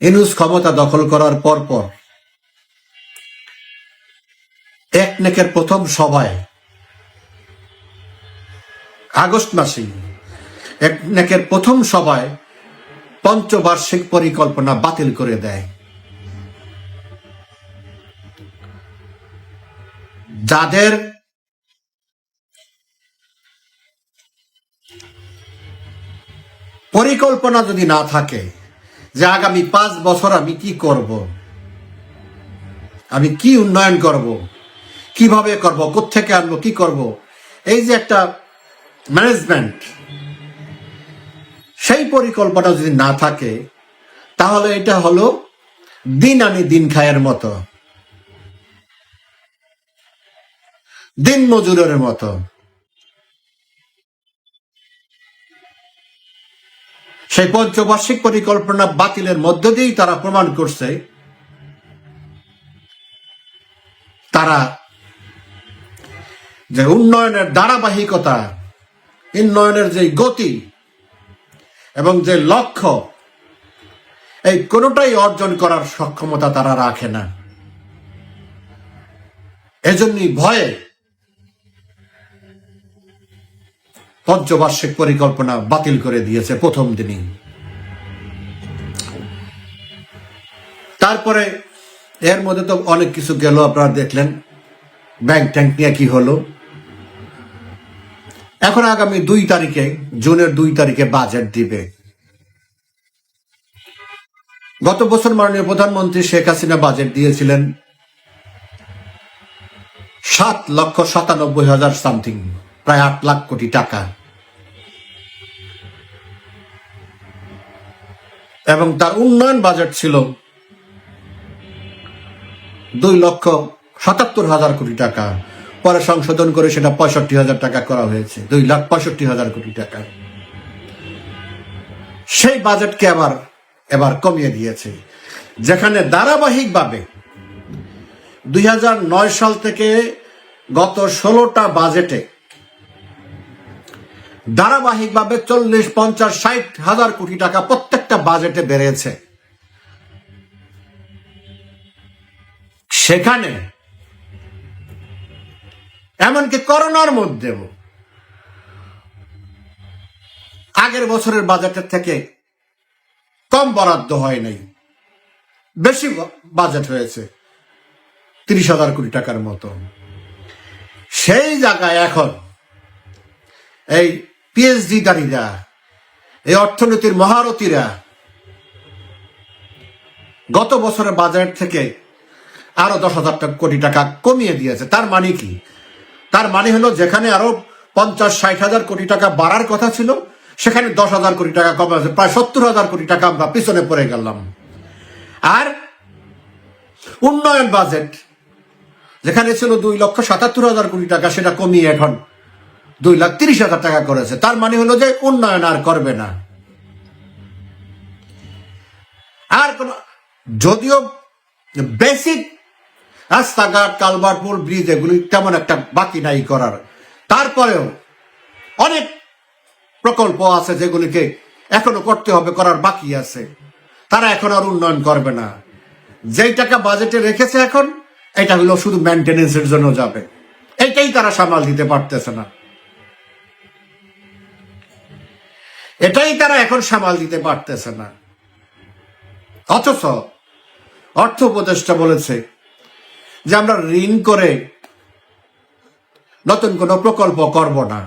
ইনুস ক্ষমতা দখল করার পর পর একনেকের প্রথম সভায় আগস্ট মাসে একনেকের প্রথম সভায় পঞ্চবার্ষিক পরিকল্পনা বাতিল করে দেয়। যাদের পরিকল্পনা যদি না থাকে যে আগামী পাঁচ বছর আমি কি করব? আমি কি উন্নয়ন করব? কীভাবে করব? কোত্থেকে আনব? কি করব? এই যে একটা ম্যানেজমেন্ট সেই পরিকল্পনা যদি না থাকে, তাহলে এটা হলো দিন আনি দিন খায়ের মতো। দিন মজুরের মতো। সেই পঞ্চবার্ষিক পরিকল্পনা বাতিলের মধ্য দিয়েই তারা প্রমাণ করছে। তারা যে উন্নয়নের ধারাবাহিকতা, উন্নয়নের যে গতি এবং যে লক্ষ্য, এই কোনোটাই অর্জন করার সক্ষমতা তারা রাখে না। এজন্যই ভয়ে পঞ্চবার্ষিক পরিকল্পনা বাতিল করে দিয়েছে প্রথম দিনই। তারপরে এর মধ্যে তো অনেক কিছু গেল, আপনারা দেখলেন। ব্যাংক ট্যাঙ্ক নিয়ে কি হলো? এখন আগামী দুই তারিখে, জুনের দুই তারিখে বাজেট দিবে। গত বছর মাননীয় প্রধানমন্ত্রী শেখ হাসিনা বাজেট দিয়েছিলেন সাত লক্ষ সাতানব্বই হাজার সামথিং, প্রায় আট লাখ কোটি টাকা। এবং তার উন্নয়ন বাজেট ছিল দুই লক্ষ সাতাত্তর হাজার কোটি টাকা। পরে সংশোধন করে সেটা পঁয়ষট্টি হাজার টাকা করা হয়েছে। দুই লাখ পঁয়ষট্টি হাজার কোটি টাকা। সেই বাজেটকে আবার, এবার কমিয়ে দিয়েছে। যেখানে ধারাবাহিকভাবে দুই হাজার নয় সাল থেকে গত ষোলোটা বাজেটে ধারাবাহিকভাবে চল্লিশ, পঞ্চাশ, ষাট হাজার কোটি টাকা প্রত্যেকটা বাজেটে বেড়েছে। সেখানে এমনকি করোনার মধ্যেও আগের বছরের বাজেটের থেকে কম বরাদ্দ হয় নাই। বেশি বাজেট হয়েছে তিরিশ হাজার কোটি টাকার মতো। সেই জায়গায় এখন এই পিএইচডি দারীরা এই অর্থনীতির মহারথীরা গত বছরের বাজেট থেকে আরও দশ হাজার কোটি টাকা কমিয়ে দিয়েছে। তার মানে কি? তার মানে হলো যেখানে আরও পঞ্চাশ, ষাট হাজার কোটি টাকা বাড়ার কথা ছিল, সেখানে দশ হাজার কোটি টাকা কমে আছে প্রায় সত্তর হাজার কোটি টাকা আমরা পিছনে পড়ে গেলাম। আর উন্নয়ন বাজেট, যেখানে ছিল দুই লক্ষ সাতাত্তর হাজার কোটি টাকা, সেটা কমিয়ে এখন দুই লাখ তিরিশ হাজার টাকা করেছে। তার মানে হলো যে উন্নয়ন আর করবে না। আর কোন যদিও বেসিক রাস্তাঘাট কালভার্ট পুল ব্রিজ এগুলি তেমন একটা বাকি নাই করার। তারপরেও অনেক প্রকল্প আছে যেগুলিকে এখনও করতে হবে, করার বাকি আছে। তারা এখন আর উন্নয়ন করবে না। যেই টাকা বাজেটে রেখেছে এখন, এটা হলো শুধু মেনটেনেন্সের জন্য যাবে। এইটাই তারা সামাল দিতে পারতেছে না। এটাই তারা এখন সামাল দিতে পারতেছে না। অথচ অর্থ উপদেষ্টা বলেছে যে আমরা ঋণ করে নতুন কোনো প্রকল্প করব না।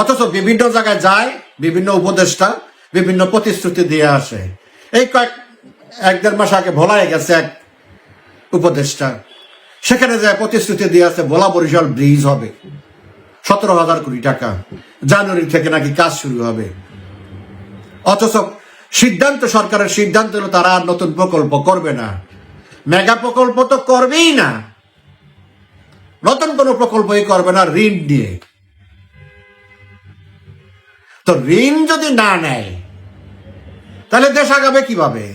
অথচ বিভিন্ন জায়গায় যায়, বিভিন্ন উপদেষ্টা বিভিন্ন প্রতিশ্রুতি দিয়ে আসে। এই কয়েক, এক দেড় মাস আগে ভোলায় গেছে এক উপদেষ্টা। সেখানে যায় প্রতিশ্রুতি দিয়ে আছে ভোলা বরিশাল ব্রিজ হবে। সতেরো হাজার কোটি টাকা। জানুয়ারি থেকে নাকি কাজ শুরু হবে। অথচ সিদ্ধান্ত সরকারের সিদ্ধান্ত হলো তারা আর নতুন প্রকল্প করবে না। মেগা প্রকল্প তো করবেই না। নতুন কোনো প্রকল্পই করবে না ঋণ নিয়ে। তো ঋণ যদি না নেয়, তাহলে দেশ আগাবে কীভাবে?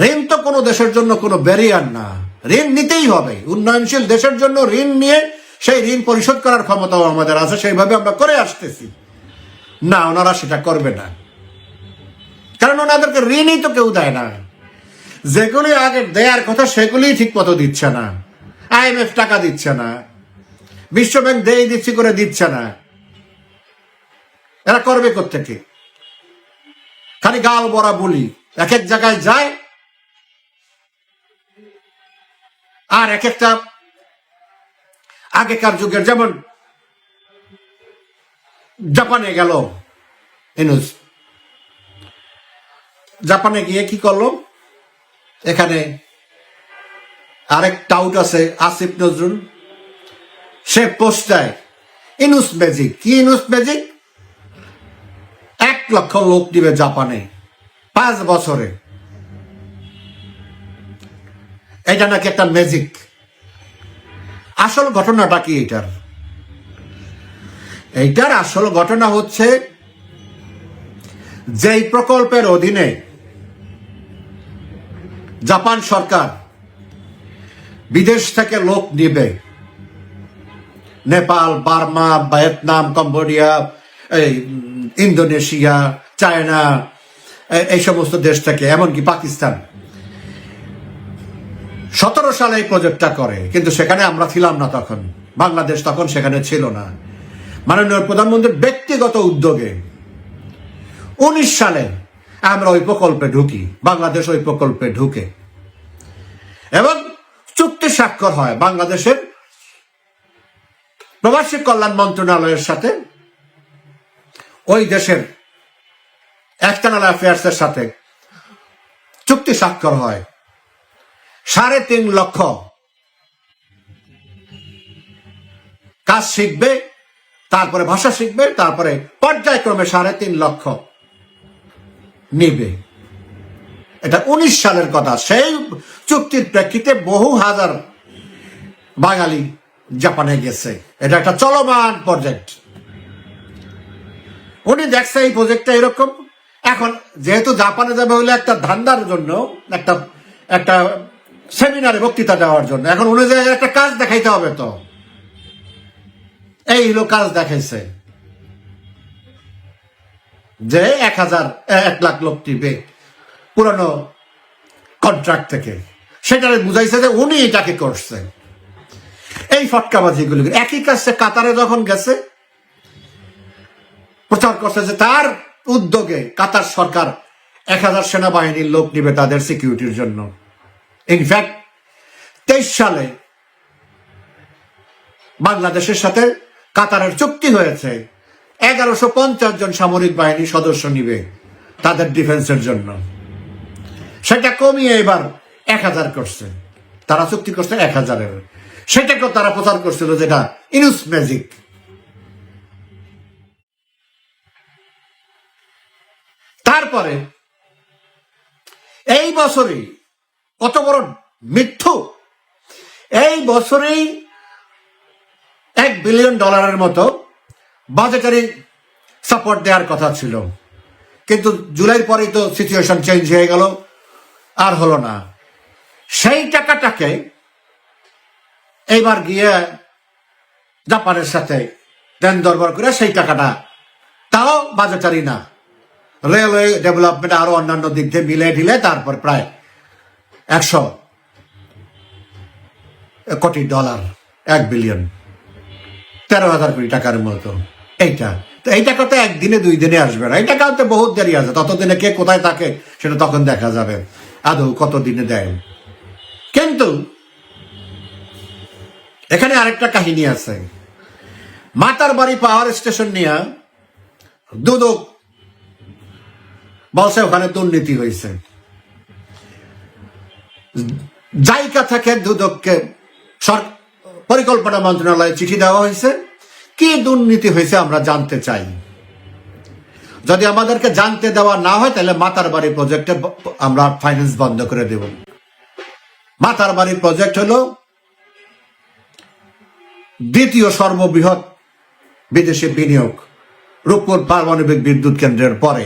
ঋণ তো কোনো দেশের জন্য কোনো ব্যারিয়ার না। ঋণ নিতেই হবে। উন্নয়নশীল দেশের জন্য ঋণ নিয়ে সেই ঋণ পরিশোধ করার ক্ষমতাও আমাদের আছে, সেইভাবে আমরা করে আসতেছি। না, ওনারা সেটা করবে না। কারণ ওনাদেরকে ঋণই তো কেউ দেয় না। যেগুলি আগে দেয়ার কথা সেগুলি ঠিক মতো দিচ্ছে না। আইএমএফ টাকা দিচ্ছে না। বিশ্বব্যাংক দেই দিচ্ছি করে দিচ্ছে না। এরা করবে কোথেকে খালি গাল বড়া বলি। এক এক জায়গায় যায়। আর এক একটা আগেকার যুগের যেমন জাপানে গেল ইনুস জাপানে গিয়ে কি করল? এখানে আরেক টাউট আছে, আসিফ নজরুল। সে পোস্ট দেয় ইনুস ম্যাজিক কি ইনুস ম্যাজিক এক লক্ষ লোক দিবে জাপানে, পাঁচ বছরে। এটা নাকি একটা ম্যাজিক আসল ঘটনাটা কি এটার? এইটার আসল ঘটনা হচ্ছে যেই প্রকল্পের অধীনে জাপান সরকার বিদেশ থেকে লোক নিবে। নেপাল, বার্মা, ভিয়েতনাম, কম্বোডিয়া, এই, ইন্দোনেশিয়া, চায়না এই সমস্ত দেশ থেকে, এমনকি পাকিস্তান। সতেরো সালে এই প্রজেক্টটা করে, কিন্তু সেখানে আমরা ছিলাম না তখন। বাংলাদেশ তখন সেখানে ছিল না। মাননীয় প্রধানমন্ত্রীর ব্যক্তিগত উদ্যোগে উনিশ সালে আমরা ওই প্রকল্পে ঢুকি, বাংলাদেশ ওই প্রকল্পে ঢুকে। এবং চুক্তি স্বাক্ষর হয় বাংলাদেশের প্রবাসী কল্যাণ মন্ত্রণালয়ের সাথে, ওই দেশের এক্সটার্নাল অ্যাফেয়ার্স এর সাথে চুক্তি স্বাক্ষর হয়। সাড়ে তিন লক্ষ। কাজ শিখবে, তারপরে ভাষা শিখবে, তারপরে পর্যায়ক্রমে সাড়ে তিন লক্ষ নিবে। এটা উনিশ সালের কথা। সেই চুক্তির প্রেক্ষিতে বহু হাজার বাঙালি জাপানে গেছে। এটা একটা চলমান প্রজেক্ট উনি দেখছে এই প্রজেক্টটা এরকম। এখন যেহেতু জাপানে যাবে হলে একটা ধান্দার জন্য, একটা একটা সেমিনারে বক্তৃতা দেওয়ার জন্য। এখন উনি যে একটা কাজ দেখাইতে হবে তো। এই হলো কাজ দেখাইছে। যে এক হাজার এক লাখ লোক টিবে পুরানো কন্ট্রাক্ট থেকে। সেটা বুঝাইছে যে উনি এটাকে করছে। এই ফটকাবাজি ফটকাবাজিগুলি একই কাজে কাতারে যখন গেছে, প্রচার করছে যে তার উদ্যোগে কাতার সরকার এক হাজার সেনাবাহিনীর লোক নিবে তাদের সিকিউরিটির জন্য। ইনফ্যাক্ট তেইশ সালে বাংলাদেশের সাথে কাতারের চুক্তি হয়েছে। এগারোশো পঞ্চাশ জন সামরিক বাহিনী সদস্য নিবে তাদের ডিফেন্সের জন্য। সেটা কমিয়ে এবার এক হাজার করছে। তারা চুক্তি করছে এক হাজারের। সেটাকেও তারা প্রচার করছিল যেটা ইনুস ম্যাজিক। তারপরে এই বছরই কত বড় মিথ্যু? এই বছরেই এক বিলিয়ন ডলারের মতো বাজেটারি সাপোর্ট দেওয়ার কথা ছিল। কিন্তু জুলাইয়ের পরেই তো সিচুয়েশন চেঞ্জ হয়ে গেল, আর হলো না। সেই টাকাটাকে এইবার গিয়ে জাপানের সাথে দেন দরবার করে সেই টাকাটা, তাও বাজেটারি না। রেলওয়ে ডেভেলপমেন্ট আরও অন্যান্য দিক দিয়ে মিলে ঢিলে তারপর প্রায় একশো কোটি ডলার, এক বিলিয়ন। তেরো হাজার কোটি টাকার মতো। এইটা। তো এই টাকা তো একদিনে, দুই দিনে আসবে না। এই টাকা তো বহুত দেরি আছে। ততদিনে কে কোথায় থাকে, সেটা তখন দেখা যাবে। আদৌ কত দিনে দেয়। কিন্তু এখানে আরেকটা কাহিনী আছে। মাতার বাড়ি পাওয়ার স্টেশন নিয়ে দুদক বলছে, ওখানে দুর্নীতি হয়েছে। জায়গা থেকে দুদককে পরিকল্পনা মন্ত্রণালয়ে চিঠি দেওয়া হয়েছে। কি দুর্নীতি হয়েছে আমরা জানতে চাই। যদি আমাদেরকে জানতে দেওয়া না হয়, তাহলে মাতার বাড়ি প্রজেক্টে আমরা ফাইন্যান্স বন্ধ করে দেব। মাতার বাড়ি প্রজেক্ট হলো দ্বিতীয় সর্ববৃহৎ বিদেশি বিনিয়োগ, রূপপুর পারমাণবিক বিদ্যুৎ কেন্দ্রের পরে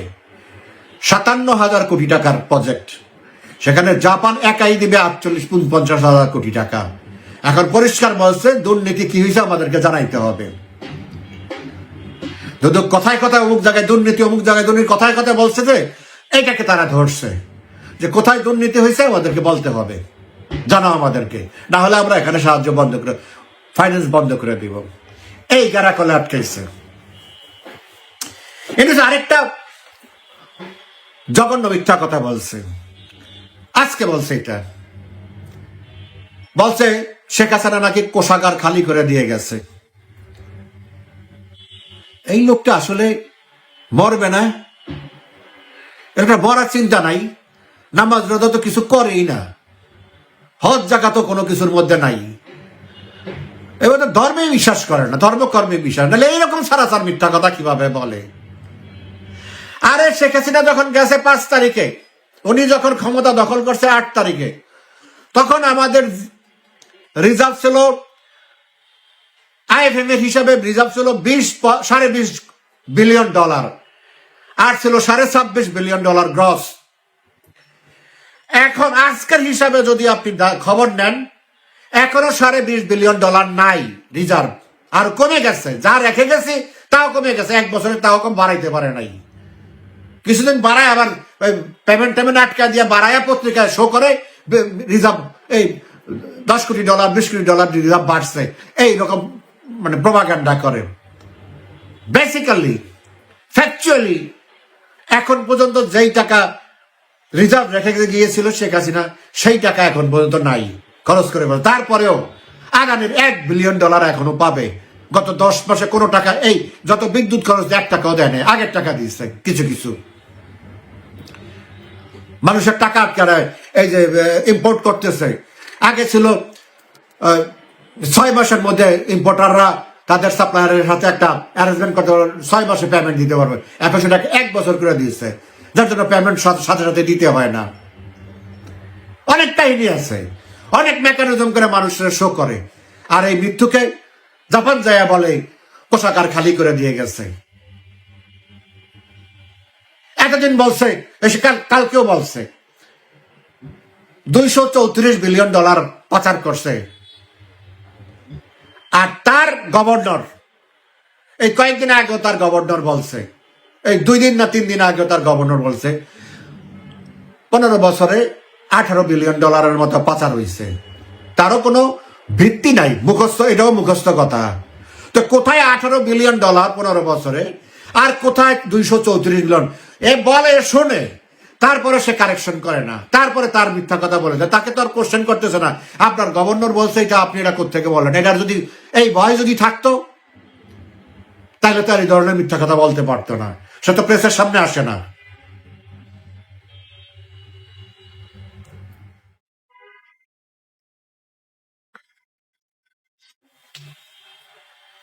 সাতান্ন হাজার কোটি টাকার প্রজেক্ট। সেখানে জাপান একাই দিবে আটচল্লিশ পঞ্চাশ হাজার কোটি টাকা। এখন পরিষ্কার বলছে, দুর্নীতি কি হয়েছে আমাদেরকে জানাইতে হবে। যদি কথায় কথায় অমুক জায়গায় দুর্নীতি, অমুক জায়গায় দুর্নীতি, কথায় কথায় বলছে যে, এইটাকে তারা ধরছে। যে কোথায় দুর্নীতি হয়েছে আমাদেরকে বলতে হবে। জানাও আমাদেরকে। না হলে আমরা এখানে সাহায্য বন্ধ করে ফাইন্যান্স বন্ধ করে দিব। এই গারা কলে আটকাইছে। এটা আরেকটা জঘন্য মিথ্যা কথা বলছে। আজকে বলছে এটা। বলছে, শেখ হাসিনা নাকি কোষাগার খালি করে দিয়ে গেছে। এই লোকটা আসলে মরবে না। এটা মরার চিন্তা নাই। নামাজ রোজা তো কিছু করেই না। হজ জায়গা তো কোনো কিছুর মধ্যে নাই। এবার তো ধর্মে বিশ্বাস করে না, ধর্মকর্মে বিশ্বাস। নাহলে এইরকম সারাসার মিথ্যা কথা কীভাবে বলে? আরে, শেখ হাসিনা যখন গেছে পাঁচ তারিখে উনি যখন ক্ষমতা দখল করছে আট তারিখে, তখন আমাদের রিজার্ভ ছিল, আইএফএম এর হিসাবে রিজার্ভ ছিল বিশ সাড়ে বিশ বিলিয়ন ডলার, আর ছিল সাড়ে ছাব্বিশ বিলিয়ন ডলার গ্রস। এখন আজকের হিসাবে যদি আপনি খবর নেন, এখনও সাড়ে বিশ বিলিয়ন ডলার নাই রিজার্ভ, আর কমে গেছে, যা রেখে গেছি তাও কমে গেছে, এক বছরে তাও কম বাড়াইতে পারে নাই। কিছুদিন বাড়ায় আবার পেমেন্ট টেমেন্ট আটকা দিয়ে বাড়ায় পত্রিকায় শো করে রিজার্ভ এই দশ কোটি ডলার বিশ কোটি ডলার রিজার্ভ বাড়ছে। এই রকম মানে প্রভাকাণ্ডা করে। বেসিক্যালি ফ্যাকচুয়ালি এখন পর্যন্ত যেই টাকা রিজার্ভ রেখে গিয়েছিল শেখ হাসিনা, সেই টাকা এখন পর্যন্ত নাই, খরচ করে তারপরেও আগামীর এক বিলিয়ন ডলার এখনও পাবে। গত দশ মাসে কোনো টাকা, এই যত বিদ্যুৎ খরচ, এক টাকাও দেয় আগের টাকা দিয়েছে, কিছু কিছু। মানুষের টাকা আটকে রায়, এই যে ইম্পোর্ট করতেছে। আগে ছিল ছয় মাসের মধ্যে ইম্পোর্টাররা তাদের সাপ্লায়ারের সাথে একটা অ্যারেঞ্জমেন্ট করতে পারবে ছয় মাসে পেমেন্ট দিতে পারবে। এখন সেটাকে এক বছর করে দিয়েছে। যার জন্য পেমেন্ট সাথে সাথে দিতে হয় না। অনেক কাহিনী আছে। অনেক মেকানিজম করে মানুষের শো করে। আর এই মৃত্যুকে জাপান যায় বলে পোশাকার খালি করে দিয়ে গেছে। এতদিন বলছে এসে কাল কালকেও বলছে, দুইশো চৌত্রিশ বিলিয়ন ডলার পাচার করছে। আর তার গভর্নর, এই কয়েকদিন আগেও তার গভর্নর বলছে, এই দুই দিন না তিন দিন আগেও তার গভর্নর বলছে, পনেরো বছরে আঠারো বিলিয়ন ডলারের মতো পাচার হয়েছে তারও কোনো ভিত্তি নাই, মুখস্থ, এটাও মুখস্থ কথা। তো কোথায় আঠারো বিলিয়ন ডলার পনেরো বছরে, আর কোথায় দুইশো চৌত্রিশ বিলিয়ন? এ বলে শোনে। তারপরে সে কারেকশন করে না। তারপরে তার মিথ্যা কথা বলে দেয় তাকে তো আর কোশ্চেন করতেছে না। আপনার গভর্নর বলছে এটা, আপনি এটা কোথেকে বলেন? এটার যদি, এই ভয় যদি থাকতো, তাহলে তো আর এই ধরনের মিথ্যা কথা বলতে পারতো না। সে তো প্রেসের সামনে আসে না।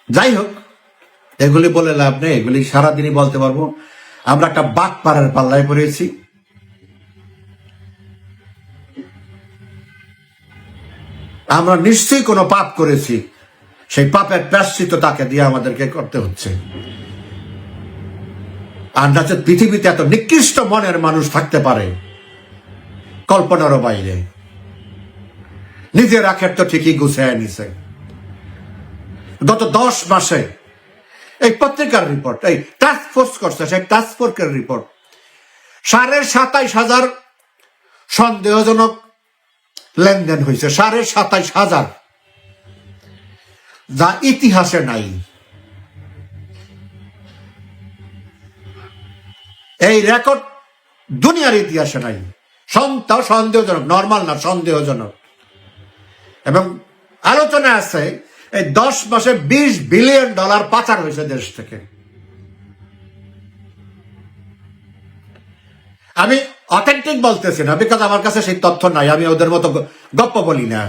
যাই হোক, এগুলি বলে লাভ নেই। এগুলি সারাদিনই বলতে পারব। আমরা একটা বাঘ পাড়ার পাল্লায় পড়েছি। আমরা নিশ্চয়ই কোনো পাপ করেছি। সেই পাপের প্রাশ্চিত তাকে দিয়ে আমাদেরকে করতে হচ্ছে। আর যাতে পৃথিবীতে এত নিকৃষ্ট মনের মানুষ থাকতে পারে কল্পনারও বাইরে। নিজের আখের তো ঠিকই গুছিয়ে নিছে। গত দশ মাসে এই পত্রিকার রিপোর্ট এই টাস্ক ফোর্স করছে, সেই টাস্ক ফোর্সের রিপোর্ট সাড়ে সাতাইশ হাজার সন্দেহজনক লেনদেন হয়েছে, সাড়ে সাতাইশ হাজার। যা ইতিহাসে নাই। এই রেকর্ড দুনিয়ার ইতিহাসে নাই। সন্তাও সন্দেহজনক নর্মাল না, সন্দেহজনক। এবং আলোচনা আছে এই দশ মাসে বিশ বিলিয়ন ডলার পাচার হয়েছে দেশ থেকে। আমি অথেন্টিক বলতেছি না বিকজ আমার কাছে সেই তথ্য নাই, আমি ওদের মতো গপ্প বলি না।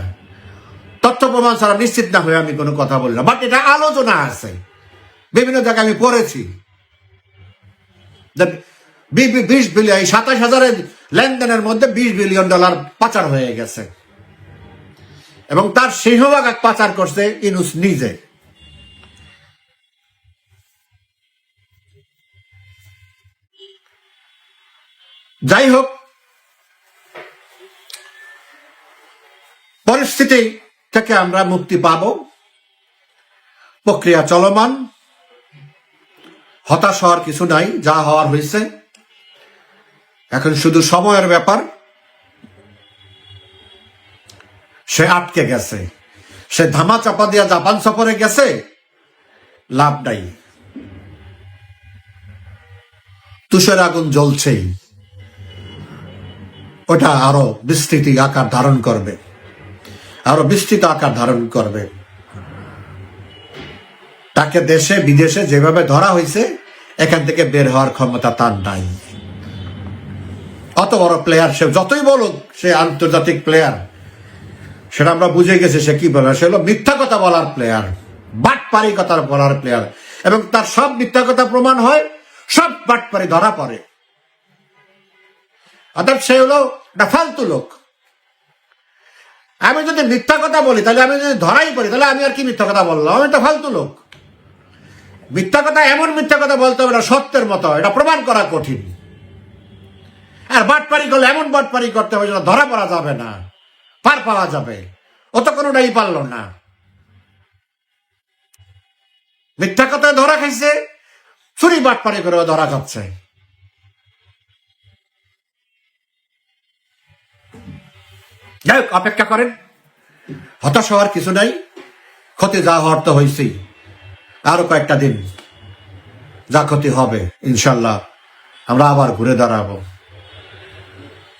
তথ্য প্রমাণ ছাড়া নিশ্চিত না হয়ে আমি কোনো কথা বলি না বাট এটা আলোচনা আছে। বিভিন্ন জায়গায় আমি পড়েছি। বিশ বিলিয়ন সাতাশ হাজারের লেনদেনের মধ্যে বিশ বিলিয়ন ডলার পাচার হয়ে গেছে। এবং তার সিংহভাগ পাচার করছে ইনুস নিজে। যাই হোক, পরিস্থিতি থেকে আমরা মুক্তি পাব। প্রক্রিয়া চলমান। হতাশ হওয়ার কিছু নাই, যা হওয়ার হয়েছে। এখন শুধু সময়ের ব্যাপার। সে আটকে গেছে। সে ধামা চাপা দিয়া জাপান সফরে গেছে। লাভ নাই। তুষের আগুন জ্বলছেই। ওটা আরও বিস্তৃতি আকার ধারণ করবে। আরও বিস্তৃত আকার ধারণ করবে। তাকে দেশে, বিদেশে যেভাবে ধরা হয়েছে, এখান থেকে বের হওয়ার ক্ষমতা তার নাই। অত বড় প্লেয়ার সে, যতই বলুক, সে আন্তর্জাতিক প্লেয়ার সেটা আমরা বুঝে গেছি সে কি বলে সে হলো মিথ্যা কথা বলার প্লেয়ার বাটপারি কথার বলার প্লেয়ার এবং তার সব মিথ্যা কথা প্রমাণ হয়, সব বাটপারি ধরা পড়ে। অর্থাৎ সে হলো একটা ফালতু লোক। আমি যদি মিথ্যা কথা বলি, তাহলে আমি যদি ধরাই পড়ি, তাহলে আমি আর কি মিথ্যা কথা বললাম? আমি তো ফালতু লোক। মিথ্যা কথা, এমন মিথ্যা কথা বলতে হবে না, সত্যের মতো এটা প্রমাণ করা কঠিন। আর বাটপারি করলে এমন বাটপারি করতে হবে যেটা ধরা পড়া যাবে না। পার পাওয়া যাবে। ও তো কোনোটাই পারল না। মিথ্যা কথায় ধরা খাইছে চুরি বাটপারি করে ধরা খাচ্ছে। যাই হোক, অপেক্ষা করেন। হতাশ হওয়ার কিছু নাই। ক্ষতি যা হওয়ার তো হয়েছেই আরও কয়েকটা দিন যা ক্ষতি হবে ইনশাল্লাহ আমরা আবার ঘুরে দাঁড়াবো।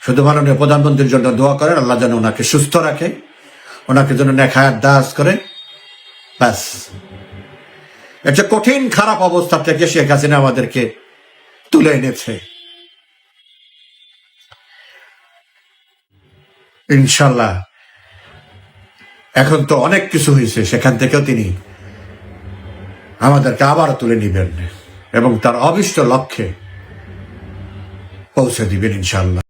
শুধু মাননীয় প্রধানমন্ত্রীর জন্য দোয়া করেন, আল্লাহ যেন ওনাকে সুস্থ রাখে, ওনাকে যেন নেখায়াত দাস করে। ব্যাস। যে কঠিন খারাপ অবস্থা থেকে শেখ হাসিনা আমাদেরকে তুলে এনেছে। ইনশাল্লাহ। এখন তো অনেক কিছু হয়েছে, সেখান থেকেও তিনি আমাদেরকে আবার তুলে নিবেন এবং তার অবিষ্ট লক্ষ্যে পৌঁছে দিবেন ইনশাল্লাহ।